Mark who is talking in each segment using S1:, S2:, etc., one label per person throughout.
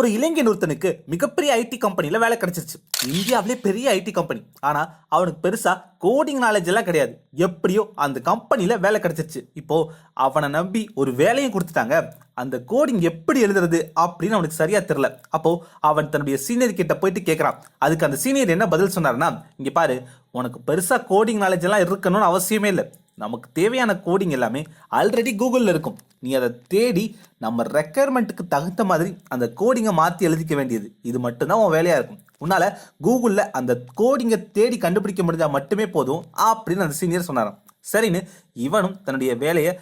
S1: ஒரு இளைஞன் ஒருத்தனுக்கு மிகப்பெரிய ஐடி கம்பெனியில் வேலை கிடைச்சிருச்சு. இந்தியாவிலே பெரிய ஐடி கம்பெனி ஆனால் அவனுக்கு பெருசாக கோடிங் நாலேஜ் எல்லாம் கிடையாது. எப்படியோ அந்த கம்பெனியில் வேலை கிடைச்சிருச்சு. இப்போ அவனை நம்பி ஒரு வேலையும் கொடுத்துட்டாங்க. அந்த கோடிங் எப்படி எழுதுறது அப்படின்னு அவனுக்கு சரியாக தெரில அப்போ அவன் தன்னுடைய சீனியர் கிட்ட போயிட்டு கேட்குறான் அதுக்கு அந்த சீனியர் என்ன பதில் சொன்னார்னா இங்கே பாரு உனக்கு பெருசாக கோடிங் நாலேஜ் எல்லாம் இருக்கணும்னு அவசியமே இல்லை. நமக்கு தேவையான கோடிங் எல்லாமே ஆல்ரெடி கூகுளில் இருக்கும். நீ அதை தேடி நம்ம ரெக்குயர்மெண்ட்டுக்கு தகுந்த மாதிரி அந்த கோடிங்கை மாற்றி எழுதிக்க வேண்டியது. இது மட்டும்தான் உன் வேலையாக இருக்கும். உன்னால் கூகுளில் அந்த கோடிங்கை தேடி கண்டுபிடிக்க முடிஞ்சால் மட்டுமே போதும் அப்படின்னு அந்த சீனியர் சொன்னாராம். சரின்னு இவனும் தன்னுடைய வேலையை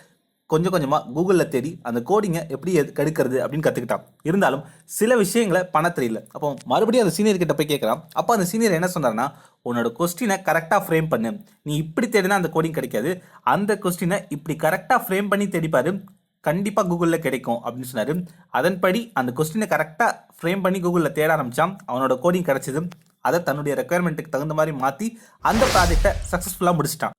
S1: கொஞ்சம் கொஞ்சமாக கூகுளில் தேடி அந்த கோடிங்கை எப்படி எது- கெடுக்கிறது அப்படின்னு கற்றுக்கிட்டான் இருந்தாலும் சில விஷயங்களை பண தெரியல. அப்போ மறுபடியும் அந்த சீனியர் கிட்ட போய் கேட்குறான் அப்போ அந்த சீனியர் என்ன சொன்னார்னா உன்னோட கொஸ்டினை கரெக்டாக ஃப்ரேம் பண்ணு. நீ இப்படி தேடினா அந்த கோடிங் கிடைக்காது. அந்த கொஸ்டினை இப்படி கரெக்டாக ஃப்ரேம் பண்ணி தேடிப்பாரு கண்டிப்பாக கூகுளில் கிடைக்கும். அப்படின்னு சொன்னார். அதன்படி அந்த கொஸ்டினை கரெக்டாக ஃப்ரேம் பண்ணி கூகுளில் தேட ஆரம்பித்தான் அவனோட கோடிங் கிடச்சிது. அதை தன்னுடைய ரெக்குயர்மெண்ட்டுக்கு தகுந்த மாதிரி மாற்றி அந்த ப்ராஜெக்டை சக்ஸஸ்ஃபுல்லாக முடிச்சிட்டான்.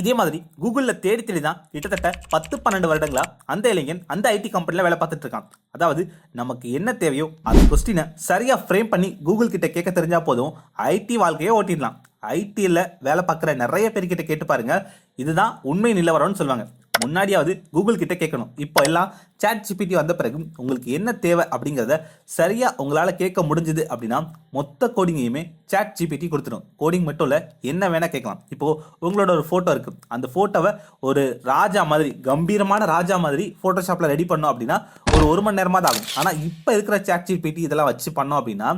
S1: இதே மாதிரி கூகுளில் தேடி தேடி தான் கிட்டத்தட்ட பத்து பன்னெண்டு வருடங்களா அந்த இளைஞன் அந்த ஐடி கம்பெனியில் வேலை பார்த்துட்டு இருக்கான். அதாவது நமக்கு என்ன தேவையோ அந்த கொஸ்டினை சரியாக ஃப்ரேம் பண்ணி கூகுள் கிட்ட கேட்க தெரிஞ்சால் போதும் ஐடி வாழ்க்கையை ஓட்டிடலாம். ஐடியில் வேலை பார்க்குற நிறைய பேர்கிட்ட கேட்டு பாருங்க. இதுதான் உண்மை நிலவரம்னு சொல்லுவாங்க. முன்னாடியாவது கூகுள் கிட்ட கேட்கணும். இப்போ எல்லாம் சாட் ஜிபிடி வந்த பிறகு உங்களுக்கு என்ன தேவை அப்படிங்கிறத சரியாக உங்களால் கேட்க முடிஞ்சது அப்படின்னா மொத்த கோடிங்கையுமே சாட் ஜிபிடி கொடுத்துடும். கோடிங் மட்டும் இல்லை என்ன வேணால் கேட்கலாம். இப்போது உங்களோட ஒரு ஃபோட்டோ இருக்குது அந்த ஃபோட்டோவை ஒரு ராஜா மாதிரி கம்பீரமான ராஜா மாதிரி ஃபோட்டோஷாப்பில் ரெடி பண்ணோம் அப்படின்னா ஒரு ஒரு மணி நேரமாக தான் ஆகும். ஆனால் இப்போ இருக்கிற சாட் ஜிபிடி இதெல்லாம் வச்சு பண்ணோம் அப்படின்னா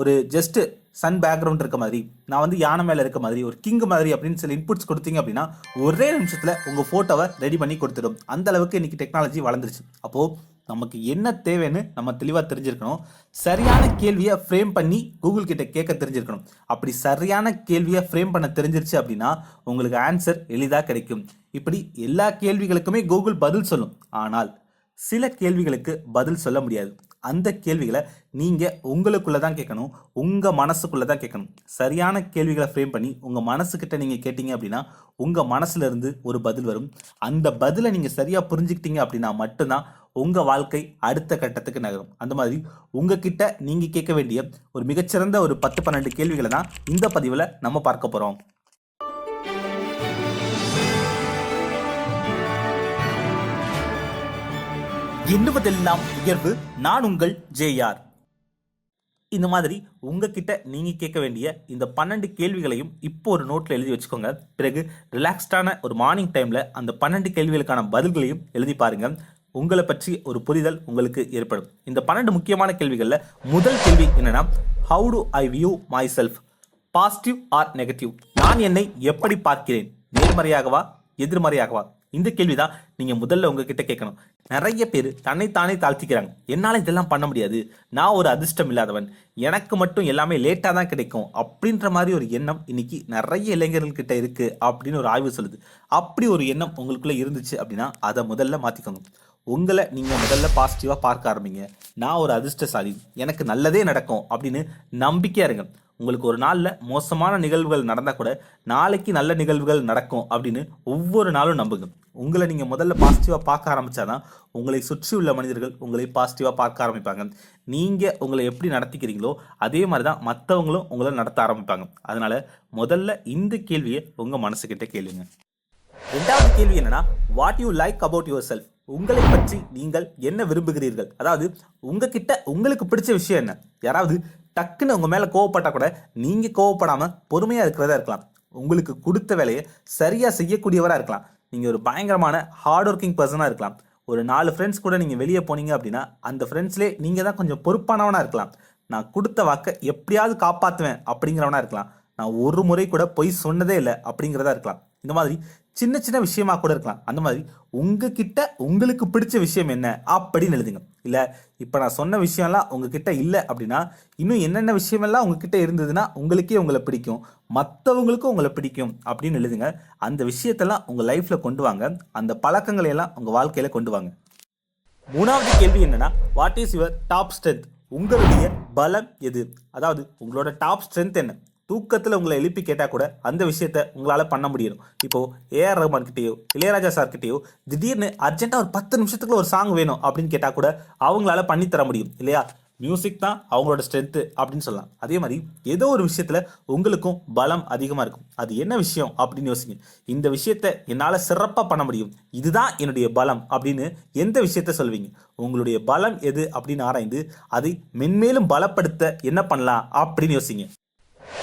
S1: ஒரு ஜஸ்ட்டு சன் பேக்ரவுண்ட் இருக்க மாதிரி நான் வந்து யானை மேலே இருக்க மாதிரி ஒரு கிங் மாதிரி அப்படின்னு சில இன்புட்ஸ் கொடுத்தீங்க அப்படின்னா ஒரே நிமிஷத்தில் உங்கள் ஃபோட்டோவை ரெடி பண்ணி கொடுத்துடும். அந்த அளவுக்கு இன்றைக்கி டெக்னாலஜி வளர்ந்துருச்சு. அப்போது நமக்கு என்ன தேவைன்னு நம்ம தெளிவாக தெரிஞ்சிருக்கணும். சரியான கேள்வியை ஃப்ரேம் பண்ணி கூகுள் கிட்ட கேட்க தெரிஞ்சிருக்கணும். அப்படி சரியான கேள்வியை ஃப்ரேம் பண்ண தெரிஞ்சிருச்சு அப்படின்னா உங்களுக்கு ஆன்சர் எளிதாக கிடைக்கும். இப்படி எல்லா கேள்விகளுக்குமே கூகுள் பதில் சொல்லும். ஆனால் சில கேள்விகளுக்கு பதில் சொல்ல முடியாது. அந்த கேள்விகளை நீங்கள் உங்களுக்குள்ளே தான் கேட்கணும். உங்கள் மனசுக்குள்ளே தான் கேட்கணும். சரியான கேள்விகளை ஃப்ரேம் பண்ணி உங்கள் மனசுக்கிட்ட நீங்கள் கேட்டீங்க அப்படின்னா உங்கள் மனசுலேருந்து ஒரு பதில் வரும். அந்த பதிலை நீங்கள் சரியாக புரிஞ்சுக்கிட்டீங்க அப்படின்னா மட்டும்தான் உங்கள் வாழ்க்கை அடுத்த கட்டத்துக்கு நகரும். அந்த மாதிரி உங்ககிட்ட நீங்கள் கேட்க வேண்டிய ஒரு மிகச்சிறந்த ஒரு பத்து பன்னெண்டு கேள்விகளை தான் இந்த பதிவில் நம்ம பார்க்க போகிறோம் எண்ணுவதெல்லாம் உயர்வு. நான் உங்கள் ஜேஆர். இந்த மாதிரி உங்ககிட்ட நீங்க கேட்க வேண்டிய இந்த பன்னெண்டு கேள்விகளையும் இப்போ ஒரு நோட்ல எழுதி வச்சுக்கோங்க. பிறகு ரிலாக்ஸ்டான ஒரு மார்னிங் டைம்ல அந்த பன்னெண்டு கேள்விகளுக்கான பதில்களையும் எழுதி பாருங்க. உங்களை பற்றி ஒரு புரிதல் உங்களுக்கு ஏற்படும். இந்த பன்னெண்டு முக்கியமான கேள்விகளில் முதல் கேள்வி என்னன்னா how do I view myself positive or negative நான் என்னை எப்படி பார்க்கிறேன்? நேர்மறையாகவா? எதிர்மறையாகவா? இந்த கேள்வி தான் நீங்கள் முதல்ல உங்ககிட்ட கேட்கணும். நிறைய பேர் தன்னைத்தானே தாழ்த்திக்கிறாங்க. என்னால் இதெல்லாம் பண்ண முடியாது. நான் ஒரு அதிர்ஷ்டம் இல்லாதவன். எனக்கு மட்டும் எல்லாமே லேட்டாக தான் கிடைக்கும். அப்படின்ற மாதிரி ஒரு எண்ணம் இன்னைக்கு நிறைய இளைஞர்கள்கிட்ட இருக்கு அப்படின்னு ஒரு ஆய்வு சொல்லுது. அப்படி ஒரு எண்ணம் உங்களுக்குள்ள இருந்துச்சு அப்படின்னா அதை முதல்ல மாற்றிக்கோங்க உங்களை நீங்கள் முதல்ல பாசிட்டிவாக பார்க்க ஆரம்பிங்க. நான் ஒரு அதிர்ஷ்டசாலி. எனக்கு நல்லதே நடக்கும் அப்படின்னு நம்பிக்கையாக இருங்க. உங்களுக்கு ஒரு நாளில் மோசமான நிகழ்வுகள் நடந்தால் கூட நாளைக்கு நல்ல நிகழ்வுகள் நடக்கும் அப்படின்னு ஒவ்வொரு நாளும் நம்புங்க. உங்களை நீங்கள் முதல்ல பாசிட்டிவாக பார்க்க ஆரம்பிச்சாதான் உங்களை சுற்றி உள்ள மனிதர்கள் உங்களை பாசிட்டிவாக பார்க்க ஆரம்பிப்பாங்க. நீங்கள் உங்களை எப்படி நடத்திக்கிறீங்களோ அதே மாதிரி தான் மற்றவங்களும் உங்களை நடத்த ஆரம்பிப்பாங்க. அதனால் முதல்ல இந்த கேள்வியை உங்கள் மனசுக்கிட்ட கேளுங்க. ரெண்டாவது கேள்வி என்னன்னா what you like about yourself உங்களை பற்றி நீங்கள் என்ன விரும்புகிறீர்கள்? அதாவது உங்ககிட்ட உங்களுக்கு பிடிச்ச விஷயம் என்ன? யாராவது டக்குன்னு உங்கள் மேலே கோவப்பட்டால் கூட நீங்கள் கோவப்படாமல் பொறுமையாக இருக்கிறதா இருக்கலாம். உங்களுக்கு கொடுத்த வேலையை சரியாக செய்யக்கூடியவராக இருக்கலாம். நீங்கள் ஒரு பயங்கரமான ஹார்ட் ஒர்க்கிங் பர்சனாக இருக்கலாம். ஒரு நாலு ஃப்ரெண்ட்ஸ் கூட நீங்கள் வெளியே போனீங்க அப்படின்னா அந்த ஃப்ரெண்ட்ஸ்லேயே நீங்கள் தான் கொஞ்சம் பொறுப்பானவனாக இருக்கலாம். நான் கொடுத்த வாக்கை எப்படியாவது காப்பாற்றுவேன் அப்படிங்கிறவனாக இருக்கலாம். நான் ஒரு முறை கூட பொய் சொன்னதே இல்லை அப்படிங்கிறதா இருக்கலாம். இந்த மாதிரி சின்ன சின்ன விஷயமா கூட இருக்கலாம். அந்த மாதிரி உங்ககிட்ட உங்களுக்கு பிடிச்ச விஷயம் என்ன அப்படின்னு எழுதுங்க. இல்லை இப்போ நான் சொன்ன விஷயம்லாம் உங்ககிட்ட இல்லை அப்படின்னா இன்னும் என்னென்ன விஷயமெல்லாம் உங்ககிட்ட இருந்ததுன்னா உங்களுக்கே உங்களை பிடிக்கும். மற்றவங்களுக்கும் உங்களை பிடிக்கும் அப்படின்னு எழுதுங்க. அந்த விஷயத்தெல்லாம் உங்கள் லைஃப்பில் கொண்டு வாங்க. அந்த பழக்கங்களை எல்லாம் உங்கள் வாழ்க்கையில் கொண்டு வாங்க. மூணாவது கேள்வி என்னென்னா what is your top strength உங்களுடைய பலம் எது? அதாவது உங்களோட டாப் ஸ்ட்ரென்த் என்ன? தூக்கத்தில் உங்களை எழுப்பி கேட்டால் கூட அந்த விஷயத்த உங்களால் பண்ண முடியும் இப்போது ஏஆர் ரஹ்மான் கிட்டேயோ இளையராஜா சார்கிட்டேயோ திடீர்னு அர்ஜென்ட்டாக ஒரு பத்து நிமிஷத்துக்குள்ள ஒரு சாங் வேணும் அப்படின்னு கேட்டால் கூட அவங்களால பண்ணி தர முடியும். இல்லையா? மியூசிக் தான் அவங்களோட ஸ்ட்ரென்த்து அப்படின்னு சொல்லலாம். அதே மாதிரி ஏதோ ஒரு விஷயத்தில் உங்களுக்கும் பலம் அதிகமாக இருக்கும். அது என்ன விஷயம் அப்படின்னு யோசிங்க. இந்த விஷயத்தை என்னால் சிறப்பாக பண்ண முடியும். இதுதான் என்னுடைய பலம் அப்படின்னு எந்த விஷயத்த சொல்வீங்க? உங்களுடைய பலம் எது அப்படின்னு ஆராய்ந்து அதை மென்மேலும் பலப்படுத்த என்ன பண்ணலாம் அப்படின்னு யோசிங்க.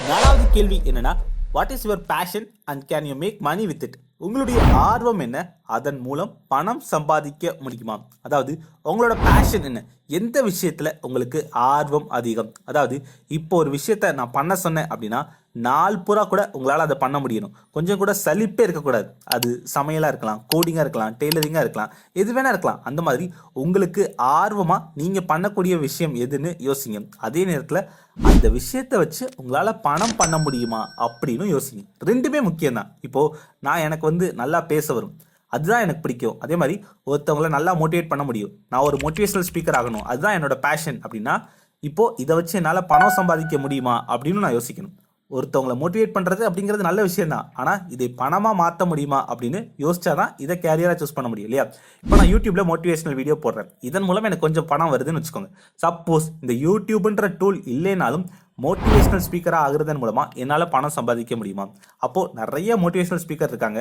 S1: நாலாவது கேள்வி என்னன்னா what is your passion and can you make money with it உங்களுடைய ஆர்வம் என்ன? அதன் மூலம் பணம் சம்பாதிக்க முடியுமா? அதாவது உங்களோட பேஷன் என்ன? எந்த விஷயத்தில் உங்களுக்கு ஆர்வம் அதிகம்? அதாவது இப்போ ஒரு விஷயத்த நான் பண்ண சொன்னேன் அப்படின்னா நாள் பூரா கூட உங்களால் அதை பண்ண முடியணும். கொஞ்சம் கூட சலிப்பே இருக்கக்கூடாது. அது சமையலாக இருக்கலாம் கோடிங்காக இருக்கலாம் டெய்லரிங்காக இருக்கலாம் எது வேணால் இருக்கலாம். அந்த மாதிரி உங்களுக்கு ஆர்வமாக நீங்கள் பண்ணக்கூடிய விஷயம் எதுன்னு யோசிங்க. அதே நேரத்தில் அந்த விஷயத்தை வச்சு உங்களால் பணம் பண்ண முடியுமா அப்படின்னு யோசிங்க. ரெண்டுமே முக்கியம்தான். இப்போது நான் எனக்கு வந்து நல்லா பேச வரும். அதுதான் எனக்கு பிடிக்கும். அதே மாதிரி ஒருத்தவங்கள நல்லா மோட்டிவேட் பண்ண முடியும். நான் ஒரு மோட்டிவேஷனல் ஸ்பீக்கர் ஆகணும். அதுதான் என்னோட பேஷன் அப்படின்னா இப்போது இதை வச்சு என்னால் பணம் சம்பாதிக்க முடியுமா அப்படின்னு நான் யோசிக்கணும். ஒருத்தவங்கள மோட்டிவேட் பண்ணுறது அப்படிங்கிறது நல்ல விஷயம் தான். ஆனால் இதை பணமாக மாற்ற முடியுமா அப்படின்னு யோசிச்சா தான் இதை கேரியராக சூஸ் பண்ண முடியும் இல்லையா? இப்போ நான் யூடியூப்பில் மோட்டிவேஷனல் வீடியோ போடுறேன். இதன் மூலம் எனக்கு கொஞ்சம் பணம் வருதுன்னு வச்சுக்கோங்க. சப்போஸ் இந்த யூடியூப்ன்ற டூல் இல்லைனாலும் மோட்டிவேஷனல் ஸ்பீக்கராக ஆகுறதன் மூலமாக என்னால் பணம் சம்பாதிக்க முடியுமா? அப்போது நிறைய மோட்டிவேஷனல் ஸ்பீக்கர் இருக்காங்க.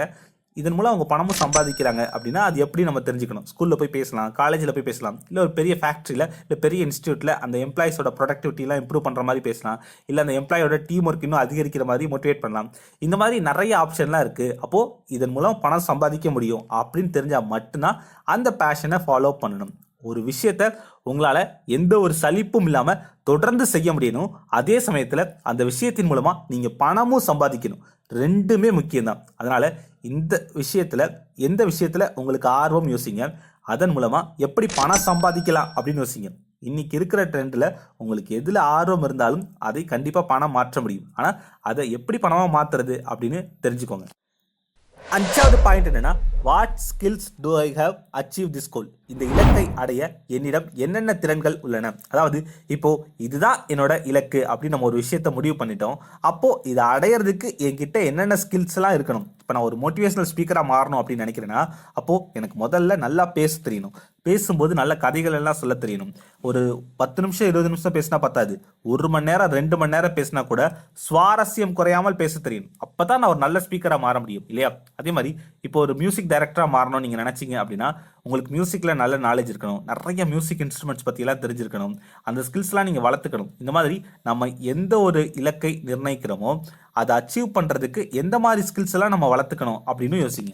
S1: இதன் மூலம் அவங்க பணமும் சம்பாதிக்கிறாங்க அப்படின்னா அது எப்படி நம்ம தெரிஞ்சுக்கணும்? ஸ்கூலில் போய் பேசலாம் காலேஜில் போய் பேசலாம் இல்லை ஒரு பெரிய ஃபேக்ட்ரியில் இல்லை பெரிய இன்ஸ்டியூட்டில் அந்த எம்ப்ளாயிஸோட ப்ரொடக்டிவிட்டிலாம் இம்ப்ரூவ் பண்ணுற மாதிரி பேசலாம் இல்லை அந்த எம்ப்ளாயோட டீம் ஒர்க் இன்னும் அதிகரிக்கிற மாதிரி மோட்டிவேட் பண்ணலாம். இந்த மாதிரி நிறைய ஆப்ஷன்லாம் இருக்குது அப்போது இதன் மூலம் பணம் சம்பாதிக்க முடியும் அப்படின்னு தெரிஞ்சால் மட்டும்தான் அந்த பேஷனை ஃபாலோ பண்ணணும். ஒரு விஷயத்த உங்களால் எந்த ஒரு சலிப்பும் இல்லாமல் தொடர்ந்து செய்ய முடியணும். அதே சமயத்தில் அந்த விஷயத்தின் மூலமாக நீங்கள் பணமும் சம்பாதிக்கணும். ரெண்டுமே முக்கியம்தான். அதனால் இந்த விஷயத்தில் எந்த விஷயத்தில் உங்களுக்கு ஆர்வம் யோசிங்க. அதன் மூலமாக எப்படி பணம் சம்பாதிக்கலாம் அப்படின்னு யோசிங்க. இன்றைக்கி இருக்கிற ட்ரெண்டில் உங்களுக்கு எதில் ஆர்வம் இருந்தாலும் அதை கண்டிப்பாக பணம் மாற்ற முடியும். ஆனால் அதை எப்படி பணமாக மாற்றுறது அப்படின்னு தெரிஞ்சுக்கோங்க. அஞ்சாவது பாயிண்ட் என்னன்னா what skills do I have achieve this goal இந்த இலக்கை அடைய என்னிடம் என்னென்ன திறன்கள் உள்ளன? அதாவது இப்போ இதுதான் என்னோட இலக்கு அப்படின்னு நம்ம ஒரு விஷயத்த முடிவு பண்ணிட்டோம். அப்போ இதை அடையிறதுக்கு என்கிட்ட என்னென்ன ஸ்கில்ஸ்லாம் இருக்கணும்? இப்போ நான் ஒரு மோட்டிவேஷனல் ஸ்பீக்கராக மாறணும் அப்படின்னு நினைக்கிறேன்னா அப்போது எனக்கு முதல்ல நல்லா பேச தெரியணும். பேசும்போது நல்ல கதைகள் எல்லாம் சொல்ல தெரியணும். ஒரு பத்து நிமிஷம் இருபது நிமிஷம் பேசினா பத்தாது. ஒரு மணி நேரம் ரெண்டு மணி நேரம் பேசினா கூட சுவாரஸ்யம் குறையாமல் பேச தெரியணும். அப்பதான் நான் ஒரு நல்ல ஸ்பீக்கராக மாற முடியும் இல்லையா? அதே மாதிரி இப்போ ஒரு மியூசிக் டைரக்டராக மாறணும் நீங்கள் நினச்சிங்க அப்படின்னா உங்களுக்கு மியூசிக்கில் நல்ல நாலேஜ் இருக்கணும். நிறைய மியூசிக் இன்ஸ்ட்ருமெண்ட்ஸ் பற்றியெல்லாம் தெரிஞ்சிருக்கணும். அந்த ஸ்கில்ஸ்லாம் நீங்கள் வளர்த்துக்கணும். இந்த மாதிரி நம்ம எந்த ஒரு இலக்கை நிர்ணயிக்கிறோமோ அதை அச்சீவ் பண்ணுறதுக்கு எந்த மாதிரி ஸ்கில்ஸ் எல்லாம் நம்ம வளர்த்துக்கணும் அப்படின்னு யோசிங்க.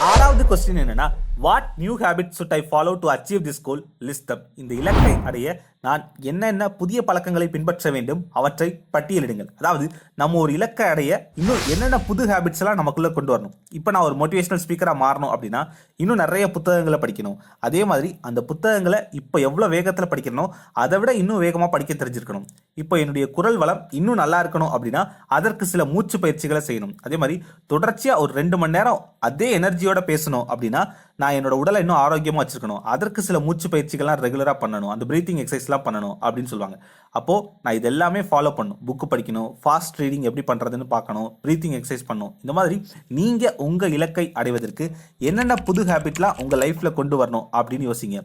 S1: ஆறாவது கொஸ்டின் என்னன்னா what new habit should I follow to achieve this goal list up இந்த இலக்கை அடைய நான் என்னென்ன புதிய பழக்கங்களை பின்பற்ற வேண்டும்? அவற்றை பட்டியலிடுங்கள். அதாவது நம்ம ஒரு இலக்கை அடைய இன்னும் என்னென்ன புது ஹேபிட்ஸ் எல்லாம் நமக்குள்ளே கொண்டு வரணும்? இப்போ நான் ஒரு மோட்டிவேஷனல் ஸ்பீக்கராக மாறணும் அப்படின்னா இன்னும் நிறைய புத்தகங்களை படிக்கணும். அதே மாதிரி அந்த புத்தகங்களை இப்போ எவ்வளோ வேகத்தில் படிக்கணும் அதை விட இன்னும் வேகமாக படிக்க தெரிஞ்சிருக்கணும். இப்போ என்னுடைய குரல் வளம் இன்னும் நல்லா இருக்கணும் அப்படின்னா அதற்கு சில மூச்சு பயிற்சிகளை செய்யணும். அதே மாதிரி தொடர்ச்சியாக ஒரு ரெண்டு மணி நேரம் அதே எனர்ஜியோட பேசணும் அப்படின்னா நான் என்னோட உடலை இன்னும் ஆரோக்கியமாக வச்சுருக்கணும். அதற்கு சில மூச்சு பயிற்சிகள்லாம் ரெகுலராக பண்ணணும். அந்த ப்ரீத்திங் எக்ஸசைஸ்லாம் பண்ணணும் அப்படின்னு சொல்லுவாங்க. அப்போது நான் இது எல்லாமே ஃபாலோ பண்ணணும். புக்கு படிக்கணும். ஃபாஸ்ட் ரீடிங் எப்படி பண்ணுறதுன்னு பார்க்கணும். ப்ரீத்திங் எக்ஸசைஸ் பண்ணணும். இந்த மாதிரி நீங்கள் உங்கள் இலக்கை அடைவதற்கு என்னென்ன புது ஹேபிட்லாம் உங்கள் லைஃப்பில் கொண்டு வரணும் அப்படின்னு யோசிங்க.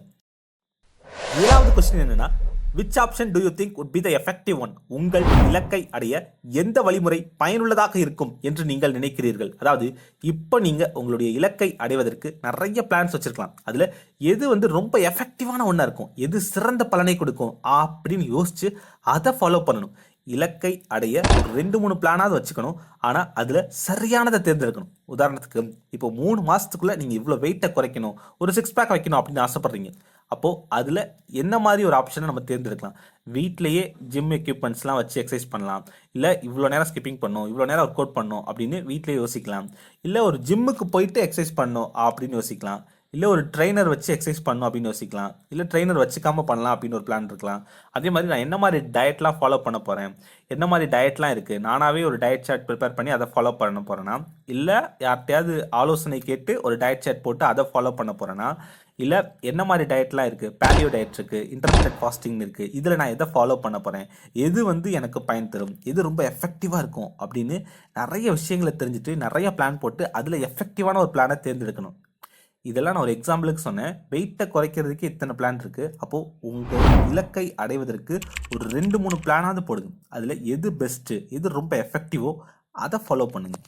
S1: ஏழாவது கொஸ்டின் என்னென்னா which option do you think would be the effective one உங்கள் இலக்கை அடைய எந்த வழிமுறை பயனுள்ளதாக இருக்கும் என்று நீங்கள் நினைக்கிறீர்கள்? அதாவது இப்போ நீங்கள் உங்களுடைய இலக்கை அடைவதற்கு நிறைய பிளான்ஸ் வச்சுருக்கலாம். அதில் எது வந்து ரொம்ப எஃபெக்டிவான ஒன்றா இருக்கும்? எது சிறந்த பலனை கொடுக்கும்? அப்படின்னு யோசித்து அதை ஃபாலோ பண்ணணும். இலக்கை அடைய ஒரு ரெண்டு மூணு பிளானாவது வச்சுக்கணும். ஆனால் அதில் சரியானதை தேர்ந்தெடுக்கணும். உதாரணத்துக்கு இப்போ மூணு மாதத்துக்குள்ளே நீங்கள் இவ்வளோ வெயிட்டை குறைக்கணும். ஒரு சிக்ஸ் பேக் வைக்கணும் அப்படின்னு ஆசைப்பட்றீங்க. அப்போது அதில் என்ன மாதிரி ஒரு ஆப்ஷனை நம்ம தேர்ந்தெடுக்கலாம்? வீட்டிலேயே ஜிம் எக்யூப்மெண்ட்ஸ்லாம் வச்சு எக்ஸசைஸ் பண்ணலாம். இல்லை இவ்வளோ நேரம் ஸ்கிப்பிங் பண்ணணும் இவ்வளோ நேரம் ஒர்க் அவுட் பண்ணணும் அப்படின்னு வீட்டிலே யோசிக்கலாம். இல்லை ஒரு ஜிம்முக்கு போயிட்டு எக்ஸசைஸ் பண்ணணும் அப்படின்னு யோசிக்கலாம். இல்லை ஒரு ட்ரைனர் வச்சு எக்ஸசைஸ் பண்ணணும் அப்படின்னு யோசிக்கலாம். இல்லை ட்ரெயினர் வச்சுக்காமல் பண்ணலாம் அப்படின்னு ஒரு பிளான் இருக்கலாம். அதே மாதிரி நான் என்ன மாதிரி டயட்லாம் ஃபாலோ பண்ண போகிறேன் என்ன மாதிரி டயட்லாம் இருக்குது நானாகவே ஒரு டயட் சார்ட் ப்ரிப்பேர் பண்ணி அதை ஃபாலோ பண்ண போகிறேன்னா இல்லை யார்கிட்டையாவது ஆலோசனை கேட்டு ஒரு டயட் சார்ட் போட்டு அதை ஃபாலோ பண்ண போகிறேன்னா இல்லை என்ன மாதிரி டயட்லாம் இருக்குது பேலியோ டயட் இருக்குது இன்டர்மீடியட் ஃபாஸ்டிங் இருக்குது இதில் நான் எதை ஃபாலோ பண்ண போகிறேன் எது வந்து எனக்கு பயன் தரும்? எது ரொம்ப எஃபெக்டிவாக இருக்கும்? அப்படின்னு நிறைய விஷயங்களை தெரிஞ்சுட்டு நிறைய பிளான் போட்டு அதில் எஃபெக்டிவான ஒரு பிளானை தேர்ந்தெடுக்கணும். இதெல்லாம் நான் ஒரு எக்ஸாம்பிளுக்கு சொன்னேன். வெயிட்டை குறைக்கிறதுக்கு இத்தனை பிளான் இருக்குது அப்போது உங்கள் இலக்கை அடைவதற்கு ஒரு ரெண்டு மூணு பிளானாவது போடுங்க. அதில் எது பெஸ்ட்டு எது ரொம்ப எஃபெக்டிவோ அதை ஃபாலோ பண்ணுங்கள்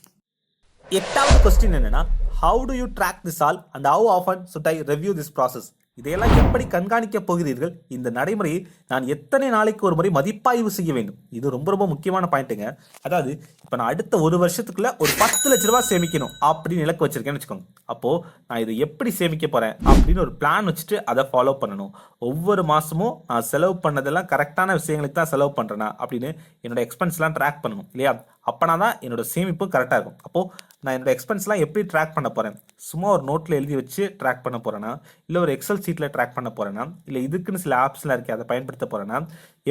S1: எட்டாவது கொஸ்டின் என்னன்னா how do you track this all and how often should I review this process இதையெல்லாம் எப்படி கண்காணிக்கப் போகிறீர்கள்? இந்த நடைமுறையை நான் எத்தனை நாளைக்கு ஒரு முறை மதிப்பாய்வு செய்ய வேண்டும்? இது ரொம்ப ரொம்ப முக்கியமான பாயிண்ட்டுங்க அதாவது இப்போ நான் அடுத்த ஒரு வருஷத்துக்குள்ள ஒரு பத்து லட்ச ரூபாய் சேமிக்கணும் அப்படின்னு இலக்கு வச்சிருக்கேன்னு வச்சுக்கோங்க. அப்போது நான் இதை எப்படி சேமிக்க போகிறேன் அப்படின்னு ஒரு பிளான் வச்சுட்டு அதை ஃபாலோ பண்ணணும். ஒவ்வொரு மாதமும் நான் செலவு பண்ணதெல்லாம் கரெக்டான விஷயங்களுக்கு தான் செலவு பண்றேனா அப்படின்னு என்னோட எக்ஸ்பென்ஸ்லாம் ட்ராக் பண்ணணும் இல்லையா? அப்போனா தான் என்னோட சேமிப்பு கரெக்டாக இருக்கும். அப்போது நான் என்னோட எக்ஸ்பென்ஸ்லாம் எப்படி ட்ராக் பண்ண போகிறேன் சும்மா ஒரு நோட்டில் எழுதி வச்சு ட்ராக் பண்ண போகிறேன்னா இல்லை ஒரு எக்ஸல் சீட்டில் ட்ராக் பண்ண போகிறேன்னா இல்லை இதுக்குன்னு சில ஆப்ஸ்லாம் இருக்குது அதை பயன்படுத்த போகிறேன்னா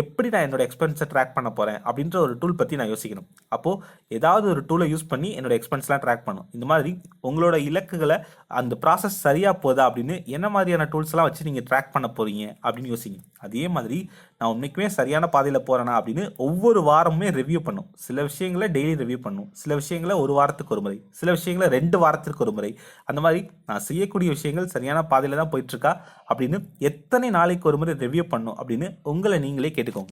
S1: எப்படி நான் என்னோட எக்ஸ்பென்ஸை ட்ராக் பண்ண போகிறேன் அப்படின்ற ஒரு டூல் பற்றி நான் யோசிக்கணும். அப்போது ஏதாவது ஒரு டூலை யூஸ் பண்ணி என்னோட எக்ஸ்பென்ஸ்லாம் ட்ராக் பண்ணும். இந்த மாதிரி உங்களோட இலக்குகளை அந்த ப்ராசஸ் சரியாக போதா அப்படின்னு என்ன மாதிரியான டூல்ஸ்லாம் வச்சு நீங்கள் ட்ராக் பண்ண போகிறீங்க அப்படின்னு யோசிங்க. அதே மாதிரி நான் உண்மைக்குமே சரியான பாதையில் போகிறேனா அப்படின்னு ஒவ்வொரு வாரமுமே ரிவ்யூ பண்ணும். சில விஷயங்களை டெய்லி ரிவ்யூ பண்ணும். சில விஷயங்களை ஒரு வாரத்துக்கு ஒரு முறை. சில விஷயங்களை ரெண்டு வாரத்திற்கு ஒரு முறை. அந்த மாதிரி நான் செய்யக்கூடிய விஷயங்கள் சரியான பாதையில் தான் போயிட்டுருக்கா அப்படின்னு எத்தனை நாளைக்கு ஒரு முறை ரிவ்யூ பண்ணும் அப்படின்னு உங்களை நீங்களே கேட்டுக்கோங்க.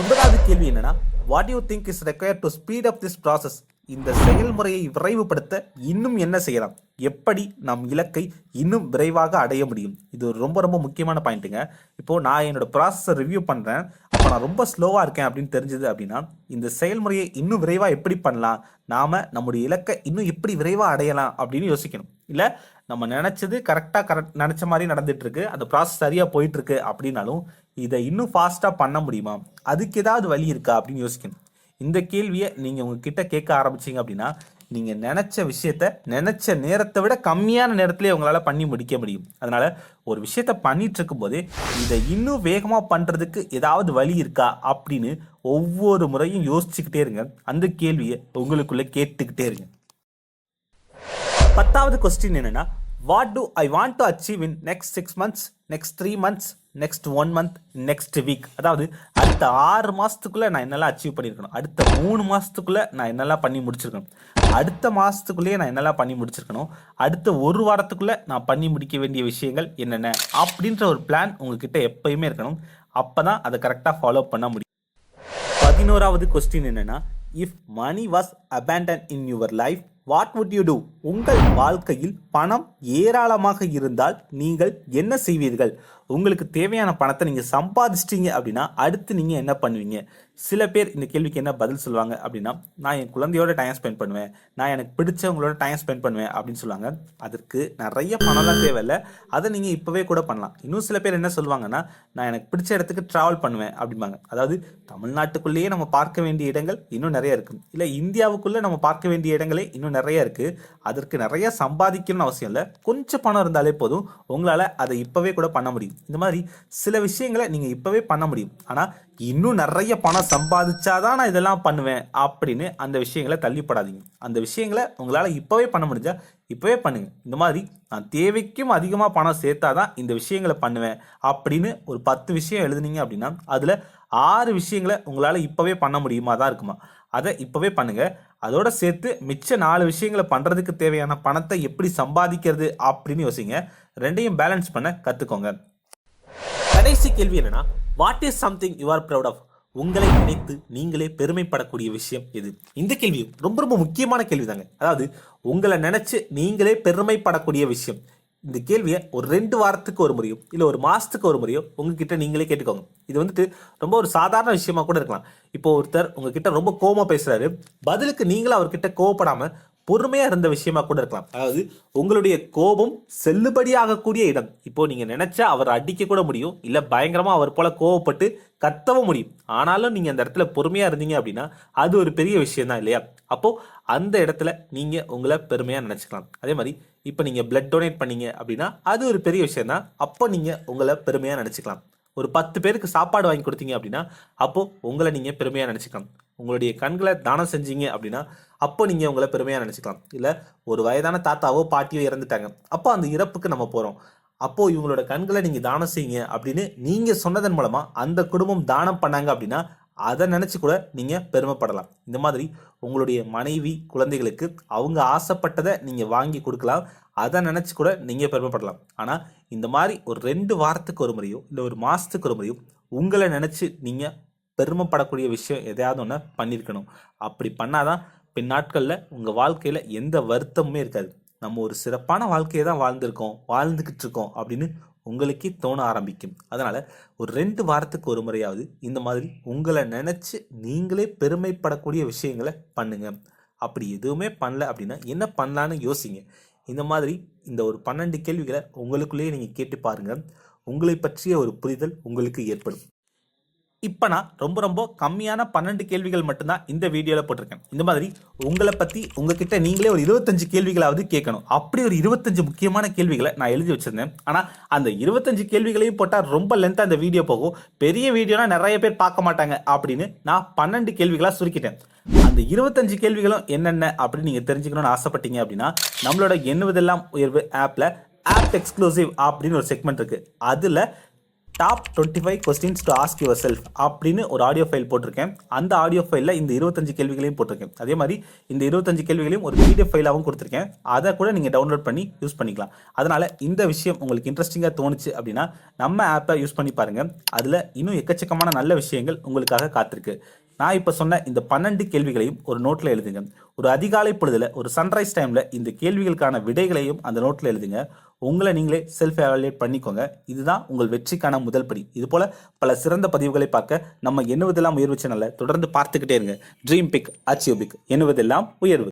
S1: ஒன்பதாவது கேள்வி என்னன்னா what you think is require to speed up this process இந்த செயல்முறையை விரைவுபடுத்த இன்னும் என்ன செய்யலாம்? எப்படி நம் இலக்கை இன்னும் விரைவாக அடைய முடியும்? இது ரொம்ப ரொம்ப முக்கியமான பாயிண்ட்டுங்க. இப்போது நான் என்னோடய ப்ராசஸை ரிவ்யூ பண்ணுறேன் அப்போ நான் ரொம்ப ஸ்லோவாக இருக்கேன் அப்படின்னு தெரிஞ்சது அப்படின்னா இந்த செயல்முறையை இன்னும் விரைவாக எப்படி பண்ணலாம்? நாம் நம்முடைய இலக்கை இன்னும் எப்படி விரைவாக அடையலாம் அப்படின்னு யோசிக்கணும். இல்லை நம்ம நினச்சது கரெக்டாக கரெக்ட் நினச்ச மாதிரி நடந்துகிட்ருக்கு அந்த ப்ராசஸ் சரியாக போயிட்டுருக்கு அப்படின்னாலும் இதை இன்னும் ஃபாஸ்ட்டாக பண்ண முடியுமா? அதுக்கு ஏதாவது வழி இருக்கா? அப்படின்னு யோசிக்கணும். இந்த கேள்வியை நீங்கள் உங்ககிட்ட கேட்க ஆரம்பிச்சீங்க அப்படின்னா நீங்கள் நினச்ச விஷயத்த நினச்ச நேரத்தை விட கம்மியான நேரத்திலே உங்களால் பண்ணி முடிக்க முடியும். அதனால் ஒரு விஷயத்த பண்ணிட்டு இருக்கும்போதே இதை இன்னும் வேகமாக பண்ணுறதுக்கு ஏதாவது வழி இருக்கா? அப்படின்னு ஒவ்வொரு முறையும் யோசிச்சுக்கிட்டே இருங்க. அந்த கேள்வியை உங்களுக்குள்ளே கேட்டுக்கிட்டே இருங்க. பத்தாவது கொஸ்டின் என்னென்னா what do I want to achieve in next six months next three months next one month next week அதாவது அடுத்த ஆறு மாதத்துக்குள்ளே நான் என்னெல்லாம் அச்சீவ் பண்ணியிருக்கணும்? அடுத்த மூணு மாதத்துக்குள்ளே நான் என்னெல்லாம் பண்ணி முடிச்சிருக்கணும்? அடுத்த மாதத்துக்குள்ளேயே நான் என்னெல்லாம் பண்ணி முடிச்சிருக்கணும்? அடுத்த ஒரு வாரத்துக்குள்ளே நான் பண்ணி முடிக்க வேண்டிய விஷயங்கள் என்னென்ன? அப்படின்ற ஒரு பிளான் உங்ககிட்ட எப்பயுமே இருக்கணும். அப்போ தான் அதை கரெக்டாக ஃபாலோ பண்ண முடியும். பதினோராவது கொஸ்டின் என்னென்னா if money was abandon in your life what would you do உங்கள் வாழ்க்கையில் பணம் ஏராளமாக இருந்தால் நீங்கள் என்ன செய்வீர்கள்? உங்களுக்கு தேவையான பணத்தை நீங்கள் சம்பாதிச்சிட்டீங்க அப்படின்னா அடுத்து நீங்கள் என்ன பண்ணுவீங்க? சில பேர் இந்த கேள்விக்கு என்ன பதில் சொல்லுவாங்க அப்படின்னா நான் என் குழந்தையோட டைம் ஸ்பெண்ட் பண்ணுவேன். நான் எனக்கு பிடிச்சவங்களோட டைம் ஸ்பெண்ட் பண்ணுவேன். அப்படின்னு சொல்லுவாங்க. அதற்கு நிறைய பணம்லாம் தேவையில்லை. அதை நீங்கள் இப்போவே கூட பண்ணலாம். இன்னும் சில பேர் என்ன சொல்லுவாங்கன்னா நான் எனக்கு பிடிச்ச இடத்துக்கு ட்ராவல் பண்ணுவேன். அப்படிம்பாங்க. அதாவது தமிழ்நாட்டுக்குள்ளேயே நம்ம பார்க்க வேண்டிய இடங்கள் இன்னும் நிறைய இருக்குது இல்லை இந்தியாவுக்குள்ளே நம்ம பார்க்க வேண்டிய இடங்களே இன்னும் நிறைய இருக்குது அதற்கு நிறைய சம்பாதிக்கணும்னு அவசியம் இல்லை. கொஞ்சம் பணம் இருந்தாலே போதும். உங்களால் அதை இப்போவே கூட பண்ண முடியும். இந்த மாதிரி சில விஷயங்களை நீங்கள் இப்போவே பண்ண முடியும். ஆனால் இன்னும் நிறைய பணம் சம்பாதிச்சாதான் நான் இதெல்லாம் பண்ணுவேன் அப்படின்னு அந்த விஷயங்களை தள்ளிப்படாதீங்க. அந்த விஷயங்களை உங்களால் இப்போவே பண்ண முடிஞ்சால் இப்போவே பண்ணுங்க. இந்த மாதிரி நான் தேவைக்கும் அதிகமாக பணம் சேர்த்தாதான் இந்த விஷயங்களை பண்ணுவேன் அப்படின்னு ஒரு பத்து விஷயம் எழுதுனீங்க அப்படின்னா அதில் ஆறு விஷயங்களை உங்களால் இப்போவே பண்ண முடியுமா தான் இருக்குமா? அதை இப்போவே பண்ணுங்கள் அதோட சேர்த்து மிச்ச நாலு விஷயங்களை பண்ணுறதுக்கு தேவையான பணத்தை எப்படி சம்பாதிக்கிறது அப்படின்னு யோசிங்க. ரெண்டையும் பேலன்ஸ் பண்ண கற்றுக்கோங்க கடைசி கேள்வி என்னன்னா what is something you are proud of உங்களை நினைத்து நீங்களே பெருமைப்படக்கூடிய விஷயம் எது? இந்த கேள்வி ரொம்ப ரொம்ப முக்கியமான கேள்வி தாங்க அதாவது உங்களை நினைச்சு நீங்களே பெருமைப்படக்கூடிய விஷயம். இந்த கேள்வியை ஒரு ரெண்டு வாரத்துக்கு ஒரு முறையோ இல்லை ஒரு மாதத்துக்கு ஒரு முறையோ உங்ககிட்ட நீங்களே கேட்டுக்கோங்க. இது வந்துட்டு ரொம்ப ஒரு சாதாரண விஷயமா கூட இருக்கலாம். இப்போ ஒருத்தர் உங்ககிட்ட ரொம்ப கோவமாக பேசுறாரு. பதிலுக்கு நீங்களும் அவர்கிட்ட கோவப்படாமல் பொறுமையா இருந்த விஷயமா கூட இருக்கலாம். அதாவது உங்களுடைய கோபம் செல்லுபடியாகக்கூடிய இடம். இப்போ நீங்க நினைச்சா அவர் அடிக்க கூட முடியும். இல்ல பயங்கரமா அவர் போல கோவப்பட்டு கத்தவும் முடியும். ஆனாலும் நீங்க அந்த இடத்துல பொறுமையா இருந்தீங்க அப்படின்னா அது ஒரு பெரிய விஷயம் தான் இல்லையா? அப்போ அந்த இடத்துல நீங்க உங்களை பெருமையா நினைச்சுக்கலாம். அதே மாதிரி இப்போ நீங்க பிளட் டொனேட் பண்ணீங்க அப்படின்னா அது ஒரு பெரிய விஷயம் தான் அப்போ நீங்க உங்களை பெருமையா நினைச்சுக்கலாம். ஒரு பத்து பேருக்கு சாப்பாடு வாங்கி கொடுத்தீங்க அப்படின்னா அப்போ உங்களை நீங்க பெருமையா நினைச்சுக்கலாம். உங்களுடைய கண்களை தானம் செஞ்சீங்க அப்படின்னா அப்போ நீங்கள் உங்களை பெருமையாக நினச்சிக்கலாம். இல்லை ஒரு வயதான தாத்தாவோ பாட்டியோ இறந்துட்டாங்க. அப்போ அந்த இறப்புக்கு நம்ம போகிறோம் அப்போது இவங்களோட கண்களை நீங்கள் தானம் செய்யுங்க அப்படின்னு நீங்கள் சொன்னதன் மூலமாக அந்த குடும்பம் தானம் பண்ணாங்க அப்படின்னா அதை நினச்சி கூட நீங்கள் பெருமைப்படலாம். இந்த மாதிரி உங்களுடைய மனைவி குழந்தைகளுக்கு அவங்க ஆசைப்பட்டதை நீங்கள் வாங்கி கொடுக்கலாம். அதை நினச்சி கூட நீங்கள் பெருமைப்படலாம். ஆனால் இந்த மாதிரி ஒரு ரெண்டு வாரத்துக்கு ஒரு முறையோ இல்லை ஒரு மாதத்துக்கு ஒரு முறையோ உங்களை நினச்சி நீங்கள் பெருமைப்படக்கூடிய விஷயம் எதையாவது ஒன்று பண்ணியிருக்கணும் அப்படி பண்ணாதான் பின் நாட்களில் உங்கள் வாழ்க்கையில் எந்த வருத்தமுமே இருக்காது. நம்ம ஒரு சிறப்பான வாழ்க்கையை தான் வாழ்ந்திருக்கோம் வாழ்ந்துக்கிட்டு இருக்கோம் அப்படின்னு உங்களுக்கே தோண ஆரம்பிக்கும். அதனால் ஒரு ரெண்டு வாரத்துக்கு ஒரு முறையாவது இந்த மாதிரி உங்களை நினச்சி நீங்களே பெருமைப்படக்கூடிய விஷயங்களை பண்ணுங்கள் அப்படி எதுவுமே பண்ணல அப்படின்னா என்ன பண்ணலான்னு யோசிங்க. இந்த மாதிரி இந்த ஒரு பன்னெண்டு கேள்விகளை உங்களுக்குள்ளேயே நீங்கள் கேட்டு பாருங்கள் உங்களை பற்றிய ஒரு புரிதல் உங்களுக்கு ஏற்படும். இப்போ நான் ரொம்ப ரொம்ப கம்மியான பன்னெண்டு கேள்விகள் மட்டும்தான் இந்த வீடியோவில் போட்டிருக்கேன். இந்த மாதிரி உங்களை பற்றி உங்ககிட்ட நீங்களே ஒரு இருபத்தஞ்சு கேள்விகளாவது கேட்கணும். அப்படி ஒரு இருபத்தஞ்சு முக்கியமான கேள்விகளை நான் எழுதி வச்சிருந்தேன். ஆனால் அந்த இருபத்தஞ்சு கேள்விகளையும் போட்டால் ரொம்ப லென்த்தாக அந்த வீடியோ போகும். பெரிய வீடியோனா நிறைய பேர் பார்க்க மாட்டாங்க அப்படின்னு நான் பன்னெண்டு கேள்விகளாக சுருக்கிட்டேன். அந்த இருபத்தஞ்சு கேள்விகளும் என்னென்ன அப்படின்னு நீங்கள் தெரிஞ்சுக்கணும்னு ஆசைப்பட்டீங்க அப்படின்னா நம்மளோட எண்ணுவதெல்லாம் உயர்வு ஆப்பில் ஆப் எக்ஸ்க்ளூசிவ் அப்படின்னு ஒரு செக்மெண்ட் இருக்குது அதில் top twenty five questions to ask yourself அப்படின்னு ஒரு ஆடியோ ஃபைல் போட்டிருக்கேன். அந்த ஆடியோ ஃபைலில் இந்த இருபத்தஞ்சு கேள்விகளையும் போட்டிருக்கேன். அதே மாதிரி இந்த இருபத்தஞ்சு கேள்விகளையும் ஒரு பிடிஎஃப் ஃபைலாகவும் கொடுத்துருக்கேன். அதை கூட நீங்கள் டவுன்லோட் பண்ணி யூஸ் பண்ணிக்கலாம். அதனால் இந்த விஷயம் உங்களுக்கு இன்ட்ரெஸ்டிங்காக தோணுச்சு அப்படின்னா நம்ம ஆப்பை யூஸ் பண்ணி பாருங்கள் அதில் இன்னும் எக்கச்சக்கமான நல்ல விஷயங்கள் உங்களுக்காக காத்திருக்கு. நான் இப்போ சொன்ன இந்த பன்னெண்டு கேள்விகளையும் ஒரு நோட்டில் எழுதுங்க. ஒரு அதிகாலை பொழுதில் ஒரு சன்ரைஸ் டைமில் இந்த கேள்விகளுக்கான விடைகளையும் அந்த நோட்டில் எழுதுங்க. உங்களை நீங்களே செல்ஃப் எவாலுவேட் பண்ணிக்கோங்க. இதுதான் உங்கள் வெற்றிக்கான முதல் படி. இதுபோல் பல சிறந்த பதிவுகளை பார்க்க நம்ம எண்ணுவதெல்லாம் உயர்வு சேனலை தொடர்ந்து பார்த்துக்கிட்டே இருங்க. ட்ரீம் பிக் அச்சீவ் பிக் எண்ணுவதெல்லாம் உயர்வு?